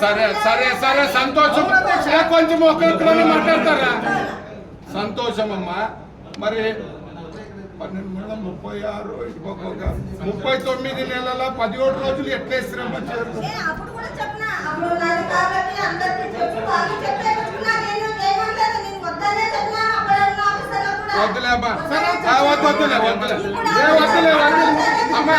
సరే సరే సరే సంతోషం. కొంచెం ఒకరిద్దరు మాట్లాడతారా? సంతోషం అమ్మా మరి పన్నెండు మూడు ముప్పై ఆరు ఇంకొక ముప్పై తొమ్మిది నెలల పదిహేడు రోజులు ఎట్లా వద్దులే అమ్మా. వద్దులే వద్దులే ఏ వద్దులే వద్దులే. అమ్మా.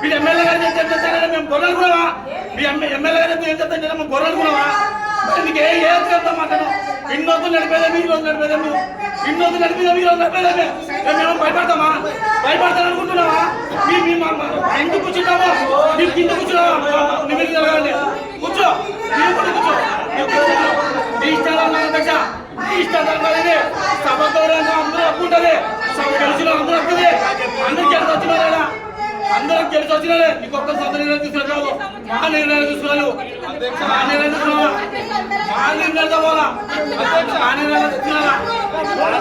మీరు ఎమ్మెల్యే గారు ఏం చెప్తారా మేము గొర్రెలు అనుకున్నావా? మీ ఎమ్మెల్యే గారు ఏం చెప్తారా మేము గొర్రెలు అనుకున్నావా? మరి ఏ ఏ ఏం చెప్తాం మాట్లాడు ఇన్నొద్దు నడిపేదే మీరు రోజు నడిపేదే మీరు. ఇన్నొద్దు నడిపేదే మీరు రోజు నడిపేదే మేము భయపడతామా? భయపడతాను అనుకుంటున్నావా? మీ మీ మా- మా- ఎందుకు కూర్చుంటామో మీరు కింద కూర్చున్నావా? నిమిది జరగాలి కూర్చో. మీరు కూడా కూర్చో. మీరు మీ ఇష్టాలు అధ్యక్ష మీ ఇష్టాలు అనేది సభ గౌరవంగా అందరూ ఒప్పుకుంటది సభ గెలిచిన అందరూ ఒప్పుకుంది అందరూ గెలిచి వచ్చినారా అందరూ గెలిచి వచ్చినారే. నీకు ఒక్క సొంత నిర్ణయం తీసుకురావు మా నిర్ణయం తీసుకురావు మా